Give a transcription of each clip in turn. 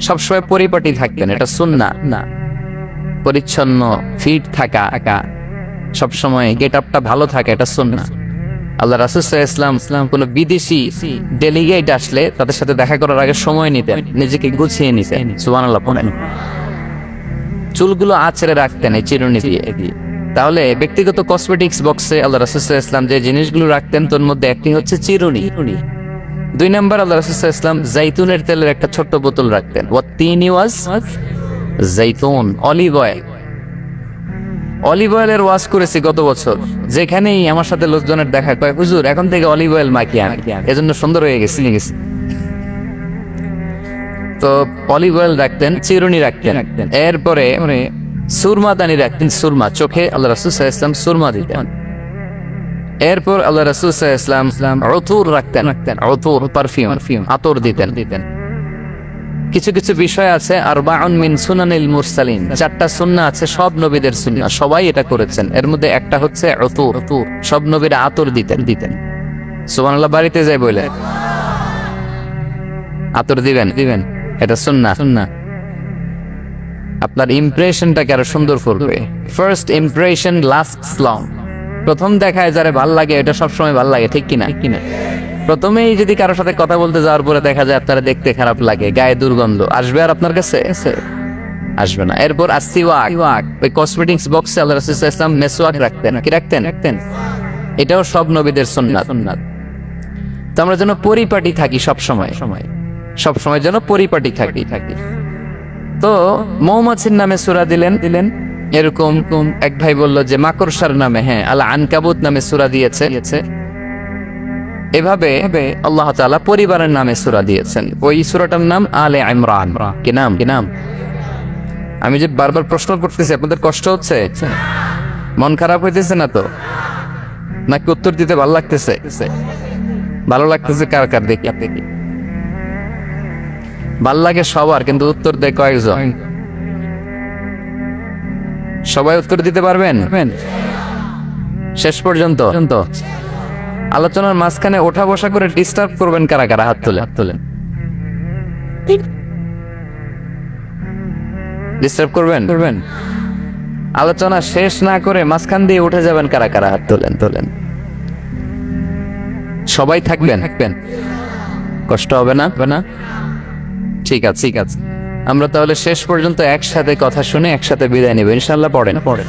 সবসময় পরিপাটি থাকতেন এটা সুন্না না পরিচ্ছন্ন ফিট থাকা একা। সবসময় গেট আপটা ভালো থাকে এটা সুন্না আল্লাহ রাসুল ইসলাম ইসলাম কোন বিদেশি ডেলিগেট আসলে তাদের সাথে দেখা করার আগে সময় নিতেন নিজেকে গুছিয়ে নিতেন সুবান আল্লাহ চুলগুলো আছড়ে রাখতেন এই চিরুনি দিয়ে। তাহলে ব্যক্তিগত কসমেটিক্স বক্সে আল্লাহ রাসুল ইসলাম যে জিনিসগুলো রাখতেন তোর মধ্যে একটি হচ্ছে চিরুনি। দুই নম্বর আল্লাহ রাসুল ইসলাম জাইতুনের তেলের একটা ছোট্ট বোতল রাখতেন। ও তিন ওয়াজ জাইতুন, অলিভ অয়েল। অলিভ অয়েলের ওয়াজ করেছি গত বছর। যেখানেই আমার সাথে লোকজনের দেখা কয়, হুজুর, এখন থেকে অলিভ অয়েল মাখি আমি। এজন্য সুন্দর হয়ে গেছি গেছি। তো অলিভ অয়েল রাখতেন, চিরুনি রাখতেন। এরপরে সুরমা দানি রাখতেন, সুরমা। চোখে আল্লাহ রাসুল ইসলাম সুরমা দিতেন। এরপর আল্লাহ রাসুল ইসলাম ইসলাম অতুর রাখতেন রাখতেন। অতুর পারফিউম পারফিউম আতর দিতেন। দিতেন। কিছু কিছু বিষয় আছে আর বাউন মিন সুনানিল মুরসালিন। চারটা সুন্না আছে সব নবীদের সুন্না। সবাই এটা করেছেন। এর মধ্যে একটা হচ্ছে অতুর সব নবীরা আতর দিতেন। দিতেন। সুবহানাল্লাহ বাড়িতে যাই বলে। আতর দিবেন? দিবেন। এটা সুন্না। সুন্না। আপনার ইমপ্রেশনটাকে আরও সুন্দর করবে। ফার্স্ট ইমপ্রেশন লাস্ট লং প্রথম দেখায় যারে ভালো লাগে এটা সবসময় ভালো লাগে ঠিক কিনা? কিনা? প্রথমেই যদি কারোর সাথে কথা বলতে যাওয়ার পরে দেখা যায় আপনারা দেখতে খারাপ লাগে গায়ে দুর্গন্ধ। আসবে আর আপনার কাছে? আসবে না। এরপর আসছি ওয়াক। ওয়াক। ওই কসমেটিক্স বক্সে আল্লাহ রাসূল ওয়াসাল্লাম মেসওয়াক রাখতেন। কি রাখতেন? রাখতেন। এটাও সব নবীদের সুন্নাত। সুন্নাত। তো আমরা যেন পরিপাটি থাকি সব সময় সময় সব সময় যেন পরিপাটি থাকি। থাকি। তো মৌমাছির নামে সুরা দিলেন। দিলেন। এরকম এক ভাই বলল যে মাকড়সার নামে হ্যাঁ আল্লাহ আনকাবুত নামে সুরা দিয়েছে। এভাবে আল্লাহ তাআলা পরিবারের নামে সুরা দিয়েছেন। ওই সুরাটার নাম আলে ইমরান। কি নাম? কি নাম? আমি যে বারবার প্রশ্ন করতেছি, আপনাদের কষ্ট হচ্ছে? মন খারাপ হইতেছে না তো? নাকি উত্তর দিতে ভালো লাগতেছে? ভালো লাগতেছে কার কার দেখি? আপনি ভালো লাগে সবার, কিন্তু উত্তর দেয় কয়েকজন। সবাই উত্তর দিতে পারবেন? শেষ পর্যন্ত। আলোচনার মাঝখানে ওঠা বসা করে ডিস্টার্ব করবেন কারা কারা? হাত তুলে। হাত তুলেন ডিস্টার্ব করবেন? করবেন। আলোচনা শেষ না করে মাঝখান দিয়ে উঠে যাবেন কারা কারা? হাত তোলেন তোলেন। সবাই থাকবেন। থাকবেন। কষ্ট হবে না? হবে না। ঠিক আছে। ঠিক আছে। আমরা তাহলে শেষ পর্যন্ত একসাথে কথা শুনে একসাথে বিদায় নেব। ইনশাল্লাহ পড়েন। পড়েন।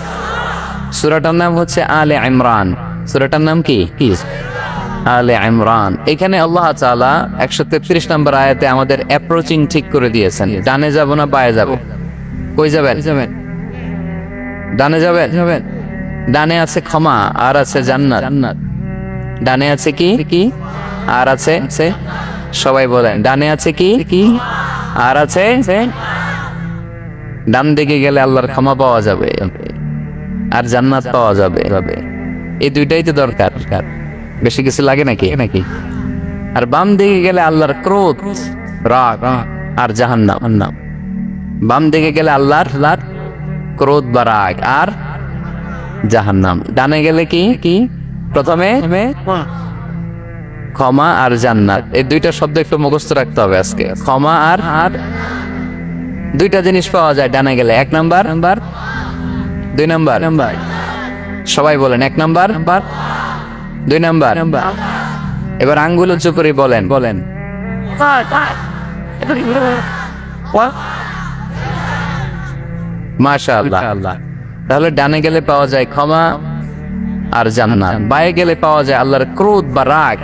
সুরাটার নাম হচ্ছে আলে ইমরান। সুরাটার নাম কি? কি? আলে ইমরান। এখানে আল্লাহ তাআলা একশো তেত্রিশ নম্বর আয়াতে আমাদের অ্যাপ্রোচিং ঠিক করে দিয়েছেন। ডানে যাব না বায়ে যাব? কই যাবেন? যাবেন ডানে যাবেন? যাবেন ডানে আছে ক্ষমা আর আছে জান্নাত। জান্নাত ডানে আছে কি? কি আর আছে? আছে সবাই বলেন ডানে আছে কি কি? আর আছে? ডান দিকে গেলে আল্লাহর ক্ষমা পাওয়া যাবে। আর জান্নাত পাওয়া যাবে। এই দুইটাই তো দরকার। বেশি কিছু লাগে নাকি? নাকি আর বাম দিকে গেলে আল্লাহর ক্রোধ, রাগ, আর জাহান্নাম। নাম বাম দিকে গেলে আল্লাহর আল্লাহর ক্রোধ বা রাগ, আর জাহান্নাম। ডানে গেলে কি? কি? প্রথমে? ক্ষমা আর জান্নাত। এই দুইটা শব্দ একটু মুখস্থ রাখতে হবে আজকে। ক্ষমা আর আর দুইটা জিনিস পাওয়া যায় ডানে গেলে। এক নাম্বার নাম্বার দুই নাম্বার। নাম্বার সবাই বলেন, এক নাম্বার। নাম্বার দুই নাম্বার নাম্বার। এবার আঙ্গুল উঁচু করে বলেন। বলেন। মাশাআল্লাহ। তাহলে ডানে গেলে পাওয়া যায় ক্ষমা। আর জান্নাত বায়ে গেলে পাওয়া যায় আল্লাহর ক্রোধ বা রাগ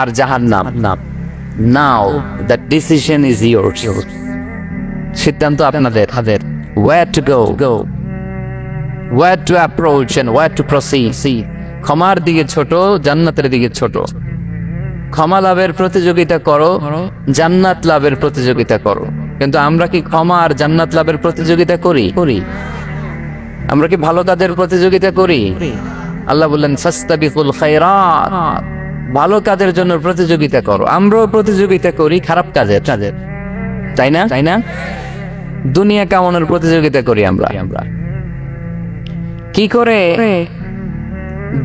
আর জাহান্নাম। Now the decision is yours সিদ্ধান্ত আপনাদের। হাতের where to go go where to approach and where to proceed ক্ষমার দিকে ছোট, জান্নাতের দিকে ছোট। ক্ষমা লাভের প্রতিযোগিতা করো, জান্নাত লাভের প্রতিযোগিতা করো। কিন্তু আমরা কি ক্ষমা আর জান্নাত লাভের প্রতিযোগিতা করি? করি আমরা কি ভালো কাজের প্রতিযোগিতা করি? আল্লাহ বললেন ফাস্তাবিকুল খায়রাত। ভালো কাজের জন্য প্রতিযোগিতা করো। আমরাও প্রতিযোগিতা করি খারাপ কাজের। কাজের তাই না? তাই না? দুনিয়া কামানোর প্রতিযোগিতা করি আমরা। আমরা কি করে?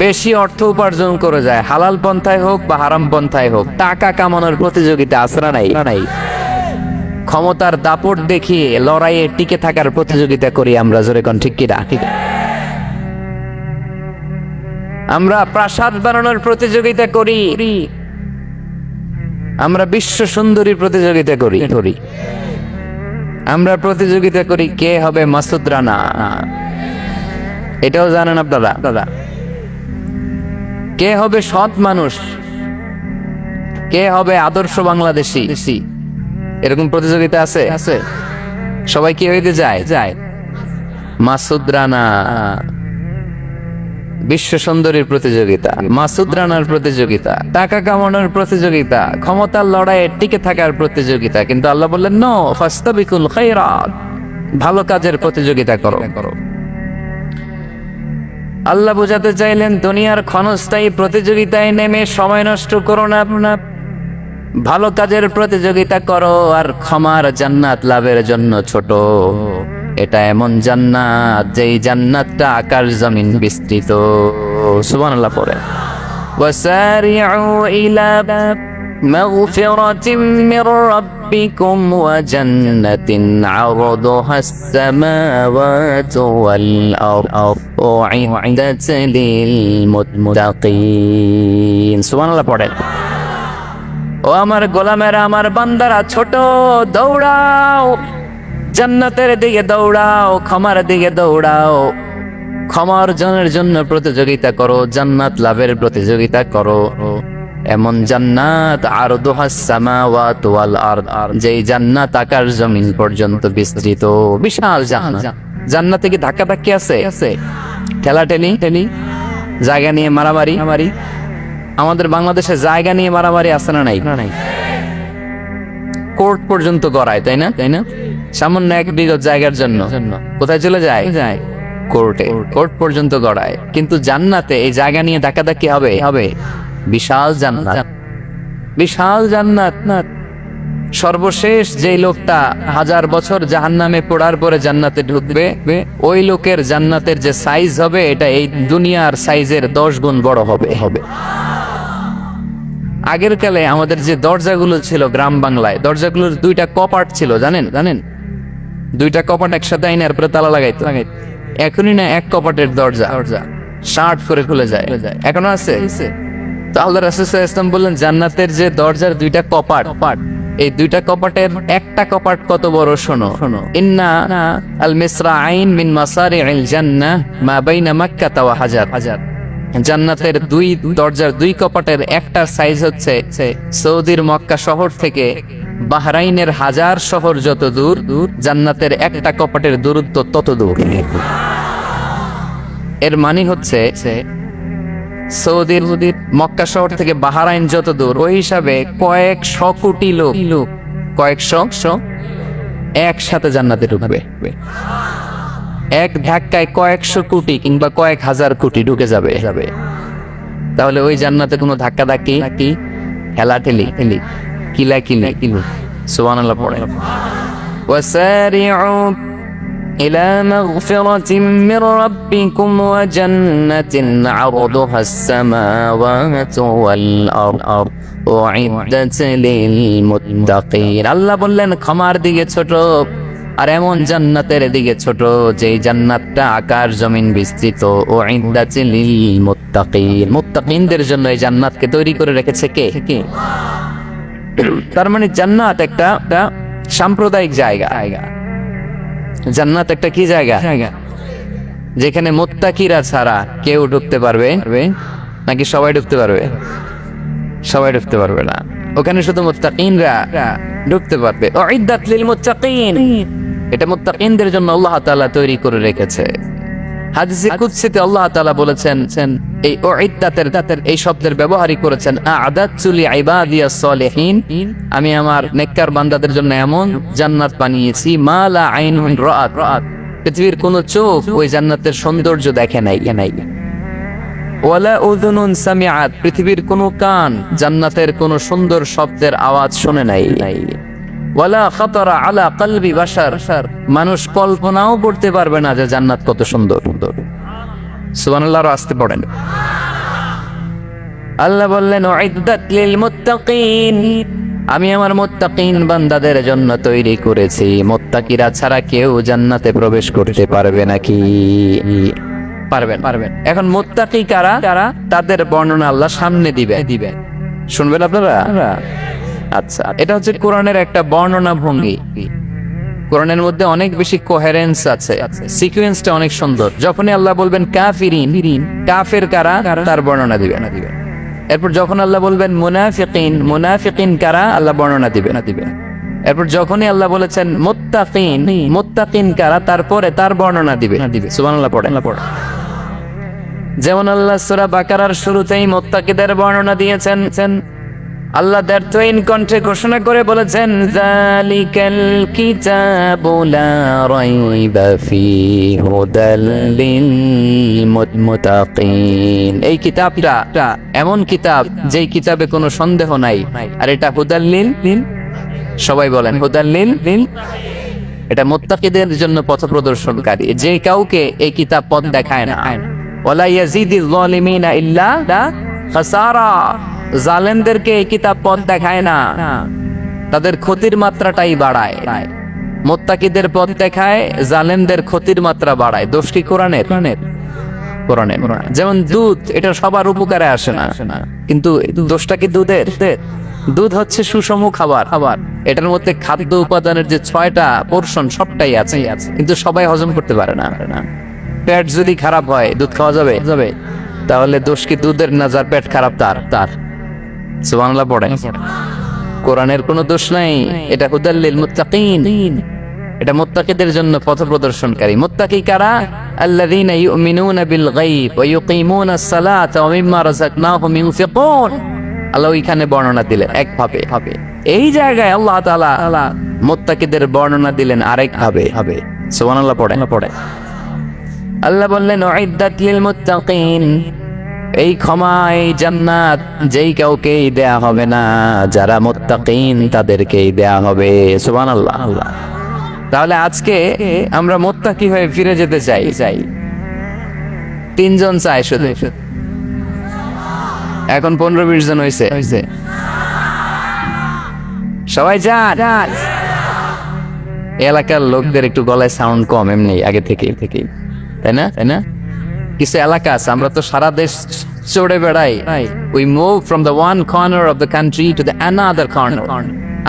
বেশি অর্থ উপার্জন করে যায়। হালাল পন্থায় হোক বা হারাম পন্থায় হোক টাকা কামানোর প্রতিযোগিতা আসরা নাই নাই ক্ষমতার দাপট দেখিয়ে লড়াইয়ে টিকে থাকার প্রতিযোগিতা করি আমরা। জোরে কোন ঠিক কিনা ঠিক আমরা প্রাসাদ বানানোর প্রতিযোগিতা করি। আমরা বিশ্ব সুন্দরী প্রতিযোগিতা করি। করি আমরা প্রতিযোগিতা করি কে হবে মাসুদ রানা। এটাও জানেন আপনারা দাদা কে হবে সৎ মানুষ? কে হবে আদর্শ বাংলাদেশি? এরকম প্রতিযোগিতা আছে আছে? সবাই কি হইতে যায়? যায়। মাসুদ রানা। বিশ্ব সুন্দরীর প্রতিযোগিতা, মাসুদ রানার প্রতিযোগিতা, টাকা কামানোর প্রতিযোগিতা, ক্ষমতার লড়াইয়ে টিকে থাকার প্রতিযোগিতা, কিন্তু আল্লাহ বললেন, নো, ফাস্তাবিকুল খায়রাত, ভালো কাজের প্রতিযোগিতা করো। আল্লাহ বোঝাতে চাইলেন, দুনিয়ার ক্ষণস্থায়ী প্রতিযোগিতায় নেমে সময় নষ্ট করো না, ভালো কাজের প্রতিযোগিতা করো, আর ক্ষমার জান্নাত লাভের জন্য ছোট। এটা এমন জান্নাত যেই জান্নাতটা আকাশ জমিন বিস্তৃত সুবহানাল্লাহ পড়ে وسارعوا إلى مغفرة من ربكم وجنة عرضها السماوات والأرض أعدت للمتقين سبحان الله পড়েন ও আমার গোলামেরা আমার বান্দারা ছোট দৌড়াও জান্নাতের দিকে দৌড়াও ক্ষমার দিকে দৌড়াও। ক্ষমা অর্জনের জন্য প্রতিযোগিতা করো জান্নাত লাভের প্রতিযোগিতা করো। এমন জান্নাত আর সামাওয়াত ওয়াল আরদ যেই জান্নাত আকার জমিন পর্যন্ত বিস্তৃত। বিশাল জান্নাত। জান্নাতে কি ধাক্কা ধাক্কি আছে? আছে ঠেলা? টেনি টেনি জায়গা নিয়ে মারামারি? মারামারি আমাদের বাংলাদেশে জায়গা নিয়ে মারামারি আছে না নাই? নাই। কোর্ট পর্যন্ত গড়ায় তাই না তাই না? সামান্য এক বিগত জায়গার জন্য। কোথায় চলে যায়? যায়। কোর্টে। কোর্ট। পর্যন্ত গড়ায়। কিন্তু জান্নাতে এই জায়গা নিয়ে ধাক্কাধাক্কি হবে? হবে? বিশাল জান্নাত। বিশাল জান্নাত। না সর্বশেষ যে লোকটা হাজার বছর জাহান্নামে পড়ার পরে জান্নাতে ঢুকবে ওই লোকের জান্নাতের যে সাইজ হবে এটা এই দুনিয়ার সাইজের দশ গুণ বড় হবে। হবে। আগের কালে আমাদের যে দরজাগুলো ছিল গ্রাম বাংলায় দরজাগুলোর দুইটা কপাট ছিল জানেন? জানেন? দুইটা কপাট একসাথে আইনে আর পরে তালা লাগাইতো। এখনই না এক কপাটের দরজা। দরজা শার্ট করে খুলে যায়। এখনও আছে? তো আল্লাহ রাসূল ইসলাম বললেন, জান্নাতের যে দরজার দুইটা কপাট কপাট এই দুইটা কপাটের একটা কপাট কত বড় শোনো। শোনো ইন্না আল মিসরা আইন মিন মাসারি মাসারিল জান্নাহ মা বাইনা মাক্কা ওয়া হাজার। হাজার জান্নাতের দুই দরজার দুই কপাটের একটা সাইজ হচ্ছে সৌদির মক্কা শহর থেকে বাহরাইনের হাজার শহর যত দূর, জান্নাতের একটা কপাটের দূরত্ব তত দূর। এর মানে হচ্ছে, সৌদির মক্কা শহর থেকে বাহারাইন যত দূর, ওই হিসাবে কয়েক শ কোটি লোক কয়েক শ একসাথে জান্নাতে ঢুকবে। এক ধাক্কায় কয়েকশো কোটি কিংবা কয়েক হাজার কোটি ঢুকে যাবে। যাবে তাহলে ওই জান্নাতে কোনো ধাক্কা ধাক্কি খেলা ঠেলি ঠেলি কিলা কিলা কিলু সুবহানাল্লাহ পড়ে وسارعوا إلى مغفرة من ربكم وجنة عرضها السماوات والأرض أعدت للمتقين আল্লাহ বললেন ক্ষমার দিকে ছোট আর এমন জান্নাতের দিকে ছোট যেই জান্নাতটা আকাশ জমিন বিস্তৃত ও ইন্দাচিল মুত্তাকিন মুত্তাকিনদের জন্য এই জান্নাতকে তৈরি করে রেখেছে কে কে তার মানে জান্নাত একটা সাম্প্রদায়িক জায়গা। জান্নাত একটা কি জায়গা? জায়গা। যেখানে মোত্তাকিরা ছাড়া কেউ ঢুকতে পারবে। নাকি সবাই ঢুকতে পারবে? সবাই ঢুকতে পারবে না। ওখানে শুধু মুত্তাকিনরা ঢুকতে পারবে। উইদ্দাত লিল মুত্তাকিন। এটা মুত্তাকিনদের জন্য আল্লাহ তাআলা তৈরি করে রেখেছে। হাদিসে কুদসিতে আল্লাহ তাআলা বলেছেন এই ওইদাতের এই শব্দের ব্যবহারই করেছেন আদাতুলি ইবাদিয়া সলিহিন। আমি আমার নেককার বান্দাদের জন্য এমন জান্নাত বানিয়েছি মালা আইন রাআত। পৃথিবীর কোন চোখ ওই জান্নাতের সৌন্দর্য দেখে নাই নাই। ওয়ালা উযুনুন সামিআত। পৃথিবীর কোন কান জান্নাতের কোন সুন্দর শব্দের আওয়াজ শুনে নাই। ওয়ালা খাতারা আলা কলবি বাশার। মানুষ কল্পনাও করতে পারবে না যে জান্নাত কত সুন্দর সুন্দর। সুবহানাল্লাহ আরও আসতে আল্লাহ বললেন আমি আমার মুত্তাকিন বান্দাদের জন্য তৈরি করেছি। মুত্তাকিরা ছাড়া কেউ জান্নাতে প্রবেশ করতে পারবে নাকি? পারবেন পারবেন এখন মোত্তাকি কারা? কারা? তাদের বর্ণনা আল্লাহ সামনে দিবে। দিবে। শুনবেন আপনারা? আচ্ছা এটা হচ্ছে কোরআনের একটা বর্ণনা ভঙ্গি। কোরআনের মধ্যে অনেক বেশি কোহেরেন্স আছে। সিকোয়েন্সটা অনেক সুন্দর। যখনই আল্লাহ বলবেন কাফিরিন, কাফের কারা? তার বর্ণনা দিবে না দিবে এরপর যখন আল্লাহ বলবেন মুনাফিকিন মুনাফিকিন কারা? আল্লাহ বর্ণনা দিবে না দিবে এরপর যখনই আল্লাহ বলেছেন মুত্তাকিন মুত্তাকিন কারা? তারপরে তার বর্ণনা দিবে না দিবে সুবহানাল্লাহ পড়ে পড়ে যেমন আল্লাহ সূরা বাকারার শুরুতেই মুত্তাকিদের বর্ণনা দিয়েছেন আল্লাহ দ্ব্যর্থহীন কণ্ঠে ঘোষণা করে বলেছেন, জালিকাল কিতাবু লা রাইবা ফীহি হুদাল লিল মুত্তাকিন এই কিতাবটা এমন কিতাব যেই কিতাবে কোনো সন্দেহ নাই। আর এটা হুদাল লিল সবাই বলেন, হুদাল লিল লিল এটা মুত্তাকিদের জন্য পথ প্রদর্শনকারী। যে কাউকে এই কিতাব পথ দেখায় না। ওয়ালা ইয়াজিদিল যালিমিনা ইল্লা খাসারা। জালেমদেরকে এই কিতাব পথ দেখায় না। তাদের ক্ষতির মাত্রাটাই বাড়ায়। মোত্তাকিদের পথ দেখায়, জালেমদের ক্ষতির মাত্রা বাড়ায়। দোষ কি কোরআনের? কোরআনের। যেমন দুধ, এটা সবার উপকারে আসে না। কিন্তু দোষটা কি দুধের? দুধ হচ্ছে সুষম খাবার। খাবার এটার মধ্যে খাদ্য উপাদানের যে ছয়টা পোর্শন, সবটাই আছে। কিন্তু সবাই হজম করতে পারে না। পেট যদি খারাপ হয়, দুধ খাওয়া যাবে? যাবে তাহলে দোষ কি দুধের না যার পেট খারাপ তার তার? সুবহানাল্লাহ পড়ে। কোরআনের কোনো দোষ নাই এটা হুদাল্লিল মুত্তাকিন। এটা মুত্তাকিদের জন্য পথ প্রদর্শনকারী। মুত্তাকি কারা? আল্লাযীনা ইউমিনুনা বিল গায়ব ওয়া ইউকিমুনা আস-সালাতা ওয়া মিম্মা রাযাকনাহুম ইউনফিকুন আল্লাহ ওইখানে বর্ণনা দিলেন এক ভাবে ভাবে এই জায়গায় আল্লাহ তাআলা মুত্তাকিদের বর্ণনা দিলেন আরেক ভাবে ভাবে সুবহানাল্লাহ পড়ে। পড়ে। আল্লাহ বললেন উইদ্দাত লিল মুত্তাকিন। এই ক্ষমা এই জান্নাত, যেই কাউকেই দেয়া হবে না, যারা মুত্তাকিন তাদেরকেই দেয়া হবে, সুবহানাল্লাহ। আল্লাহ তাহলে আজকে আমরা মোত্তাকি হয়ে ফিরে যেতে চাই। চাই তিনজন চাই শুধু। এখন পনেরো বিশ জন হয়েছে হয়েছে সবাই যান। এলাকার লোকদের একটু গলায় সাউন্ড কম এমনি, আগে থেকে থেকে তাই না? তাই না? কিছু এলাকা আছে, আমরা তো সারা দেশ চড়ে বেড়াই। We move from the one corner of the country to the another corner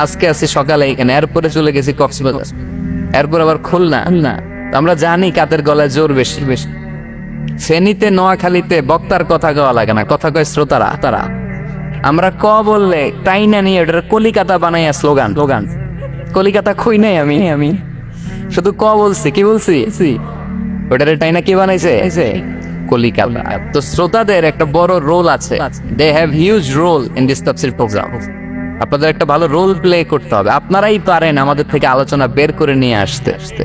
আজকে আছি সকালে এখানে এরপরে চলে গেছি কক্সবাজার। এরপর আবার খুলনা। না আমরা জানি কাদের গলায় জোর বেশি। বেশি ফেনীতে, নোয়াখালীতে বক্তার কথা গাওয়া লাগে না, কথা কয় শ্রোতারা। তারা আমরা ক বললে টাইনা নিয়ে ওটার কলিকাতা বানাইয়া স্লোগান। স্লোগান কলিকাতা খুই নাই আমি আমি? শুধু ক বলছি, কি বলছি? ওটারে টাইনা কি বানাইছে? কলিকাতা। তো শ্রোতাদের একটা বড় রোল আছে। They have huge role in this programme আপনাদের একটা ভালো রোল প্লে করতে হবে। আপনারাই পারেন আমাদের থেকে আলোচনা বের করে নিয়ে আসতে। আসতে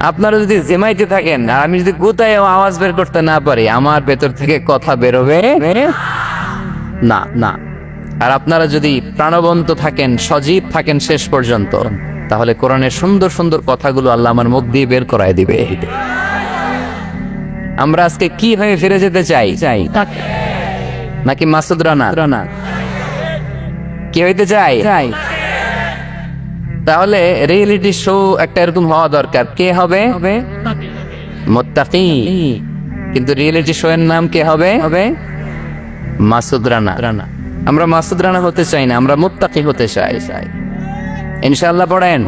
আপনারা যদি জেমাইতে থাকেন, আর আমি যদি গোতায় আওয়াজ বের করতে না পারি, আমার ভেতর থেকে কথা বেরোবে না না। আর আপনারা যদি প্রাণবন্ত থাকেন, সজীব থাকেন শেষ পর্যন্ত, তাহলে কোরআনের সুন্দর সুন্দর কথাগুলো আল্লাহ আমার মুখ দিয়ে বের করায় দিবে। আমরা আজকে কি হয়ে ফিরে যেতে চাই? চাই। নাকি মাসুদ রানা? রানা। কি হইতে চাই? চাই। তাহলে রিয়েলিটি শো একটা এরকম হওয়া দরকার। কে হবে? হবে। মোত্তাকি কিন্তু রিয়েলিটি শো এর নাম কে হবে? হবে। মাসুদ রানা। রানা। আমরা মাসুদ রানা হতে চাই না আমরা মুত্তাকি হতে চাই। চাই। ইনশাআল্লাহ পড়েন।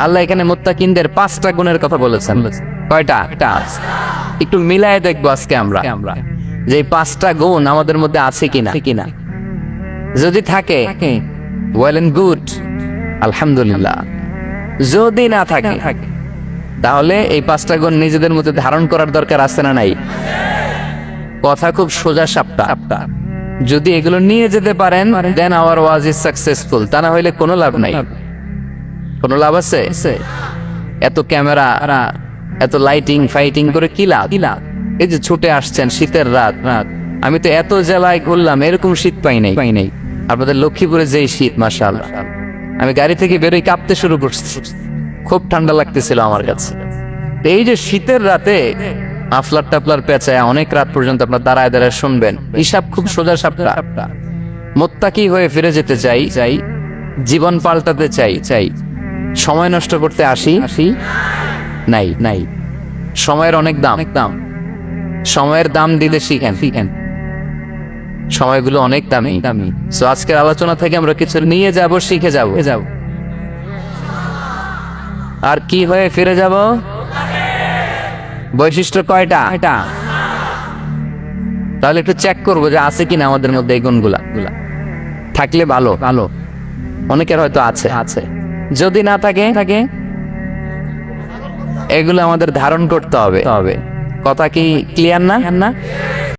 আল্লাহ এখানে মুত্তাকিনদের পাঁচটা গুণের কথা বলেছেন। কয়টা? একটু মিলায় দেখব আজকে আমরা। আমরা যে পাঁচটা গুণ আমাদের মধ্যে আছে কিনা? কিনা যদি থাকে ওয়েল এন্ড গুড আলহামদুলিল্লাহ। যদি না থাকে, তাহলে এই পাঁচটা গুণ নিজেদের মধ্যে ধারণ করার দরকার আছে না নাই? কথা খুব সোজা সাপটা। যদি এগুলো নিয়ে যেতে পারেন then our was is successful তা না হইলে কোনো লাভ নাই। কোনো লাভ আছে? এত ক্যামেরা এত লাইটিং ফাইটিং করে কি লাভ? কি এই যে ছুটে আসছেন, শীতের রাত রাত। আমি তো এত জেলায় ঘুরলাম এরকম শীত পাই নাই। পাই নাই। আপনাদের লক্ষ্মীপুরে যেই শীত মাসাল আমি গাড়ি থেকে বেরোই কাঁপতে শুরু করছি। খুব ঠান্ডা লাগতেছিল আমার কাছে। এই যে শীতের রাতে আফলার টাফলার পেঁচায় অনেক রাত পর্যন্ত আপনার দাঁড়ায় দাঁড়ায় শুনবেন। হিসাব খুব সোজা সাপটা। মোত্তাকি হয়ে ফিরে যেতে চাই চাই। জীবন পাল্টাতে চাই চাই। সময় নষ্ট করতে আসি আসি। নাই নাই। সময়ের অনেক দাম। অনেক দাম সময়ের দাম দিতে শিখেন। শিখেন সময়গুলো অনেক দামি। দামি সো আজকের আলোচনা থেকে আমরা কিছু নিয়ে যাব, শিখে যাব। যাব আর কি হয়ে ফিরে যাব? বৈশিষ্ট্য কয়টা? এটা তাহলে একটু চেক করব যে আছে কিনা আমাদের মধ্যে এই গুণগুলা। গুলা থাকলে ভালো। ভালো। অনেকের হয়তো আছে। আছে। যদি না থাকে থাকে এগুলো আমাদের ধারণ করতে হবে। হবে। কথা কি ক্লিয়ার না? না?